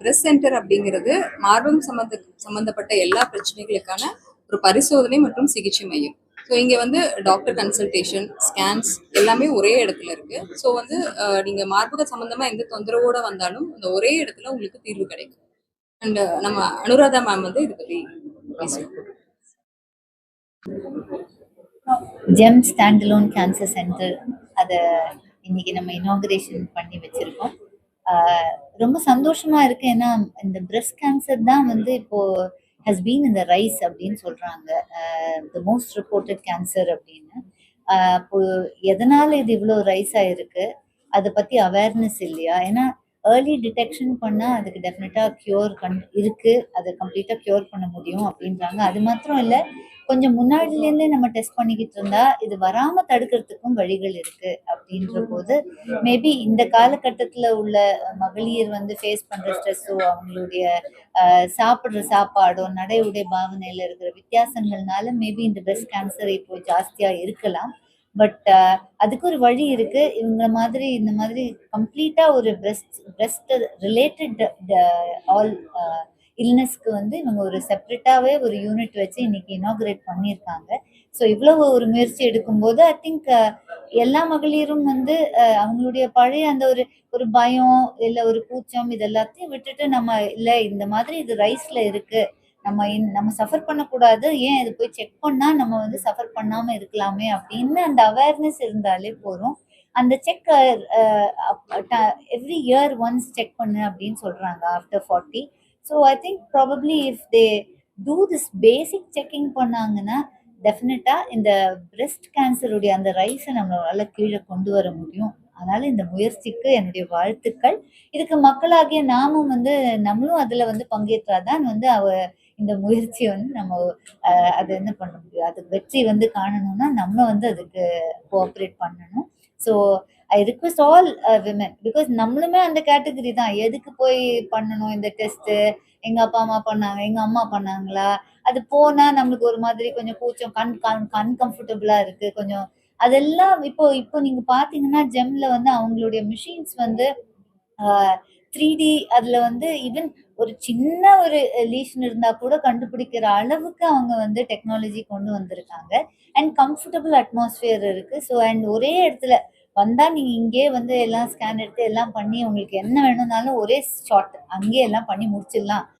Press centre அப்படிங்கிறது மார்பகம் சம்பந்த சம்பந்தப்பட்ட எல்லா பிரச்சனைகளுக்கான ஒரு பரிசோதனை மற்றும் சிகிச்சை மையம். ஸோ இங்கே வந்து டாக்டர் கன்சல்டேஷன் ஸ்கேன்ஸ் எல்லாமே ஒரே இடத்துல இருக்கு. ஸோ வந்து நீங்க மார்பக சம்பந்தமா எந்த தொந்தரவோட வந்தாலும் அந்த ஒரே இடத்துல உங்களுக்கு தீர்வு கிடைக்கும். அண்ட் நம்ம அனுராதா மேம் வந்து இது பத்தி ஜெம் ஸ்டாண்டலோன் கேன்சர் சென்டர் அதை இன்னைக்கு நம்ம இனாகுரேஷன் பண்ணி வச்சிருக்கோம். ரொம்ப சந்தோஷமா இருக்கு. ஏன்னா இந்த பிரஸ்ட் கேன்சர் தான் வந்து இப்போ ஹஸ் பீன் இந்த ரைஸ் அப்படின்னு சொல்றாங்க. த மோஸ்ட் ரிப்போர்ட்டட் கேன்சர் அப்படின்னு. அப்போ எதனால இது இவ்வளோ ரைஸ் ஆயிருக்கு? அதை பத்தி அவேர்னஸ் இல்லையா? ஏன்னா ஏர்லி டிடெக்ஷன் பண்ணால் அதுக்கு டெஃபினட்டாக க்யூர் கண் இருக்கு. அதை கம்ப்ளீட்டாக க்யூர் பண்ண முடியும் அப்படின்றாங்க. அது மாத்திரம் இல்லை கொஞ்சம் முன்னாடிலேருந்தே நம்ம டெஸ்ட் பண்ணிக்கிட்டு இருந்தால் இது வராமல் தடுக்கிறதுக்கும் வழிகள் இருக்கு அப்படின்ற போது மேபி இந்த காலகட்டத்தில் உள்ள மகளிர் வந்து ஃபேஸ் பண்ணுற ஸ்ட்ரெஸ்ஸோ அவங்களுடைய சாப்பிட்ற சாப்பாடோ நடை உடை பாவனையில் இருக்கிற வித்தியாசங்கள்னால மேபி இந்த பிரஸ்ட் கேன்சர் இப்போ ஜாஸ்தியாக இருக்கலாம். பட் uh, அதுக்கு ஒரு வழி இருக்கு. இவங்க மாதிரி இந்த மாதிரி கம்ப்ளீட்டா ஒரு பிரஸ்ட் பிரஸ்ட் ரிலேட்டட் ஆல் இல்னஸ்க்கு வந்து இவங்க ஒரு செப்பரேட்டாவே ஒரு யூனிட் வச்சு இன்னைக்கு இனாகுரேட் பண்ணியிருக்காங்க. ஸோ இவ்வளவு ஒரு முயற்சி எடுக்கும்போது ஐ திங்க் uh, எல்லா மகளிரும் வந்து uh, அவங்களுடைய பழைய அந்த ஒரு ஒரு பயம் இல்லை ஒரு கூச்சம் இது எல்லாத்தையும் விட்டுட்டு நம்ம இல்லை இந்த மாதிரி இது ரைஸ்ல இருக்கு. நம்ம நம்ம சஃபர் பண்ணக்கூடாது. ஏன் இது போய் செக் பண்ணா நம்ம வந்து சஃபர் பண்ணாம இருக்கலாமே அப்படின்னு அந்த அவேர்னஸ் இருந்தாலே போதும். அந்த check every year once check பண்ணு அப்படின்னு சொல்றாங்க after forty so I think probably if they do this basic checking பண்ணாங்கன்னா டெஃபினட்டா இந்த பிரெஸ்ட் கேன்சருடைய அந்த ரைஸை நம்மளால கீழே கொண்டு வர முடியும். அதனால இந்த முயற்சிக்கு என்னுடைய வாழ்த்துக்கள். இதுக்கு மக்களாகிய நாமும் வந்து நம்மளும் அதுல வந்து பங்கேற்றாதான் வந்து அவ இந்த முயற்சியை வந்து நம்ம அதை அது என்ன பண்ண முடியும்? அதுக்கு வெற்றி வந்து காணணும்னா நம்ம வந்து அதுக்கு கோஆப்ரேட் பண்ணணும். So I request all women because நம்மளுமே அந்த கேட்டகரி தான். எதுக்கு போய் பண்ணணும் இந்த டெஸ்ட்டு எங்கள் அப்பா அம்மா பண்ணாங்க எங்கள் அம்மா பண்ணாங்களா? அது போனால் நம்மளுக்கு ஒரு மாதிரி கொஞ்சம் கூச்சம் கண் கண் அன்கம்ஃபர்டபுளாக இருக்குது கொஞ்சம் அதெல்லாம் இப்போ இப்போ நீங்கள் பார்த்தீங்கன்னா ஜெம்மில் வந்து அவங்களுடைய மிஷின்ஸ் வந்து த்ரீ டி அதில் வந்து ஈவன் ஒரு சின்ன ஒரு லீஷன் இருந்தா கூட கண்டுபிடிக்கிற அளவுக்கு அவங்க வந்து டெக்னாலஜி கொண்டு வந்திருக்காங்க. அண்ட் கம்ஃபர்டபுள் அட்மாஸ்பியர் இருக்கு. ஸோ அண்ட் ஒரே இடத்துல வந்தா நீங்க இங்கே வந்து எல்லாம் ஸ்கேன் எடுத்து எல்லாம் பண்ணி உங்களுக்கு என்ன வேணும்னாலும் ஒரே ஷார்ட் அங்கேயே எல்லாம் பண்ணி முடிச்சிடலாம்.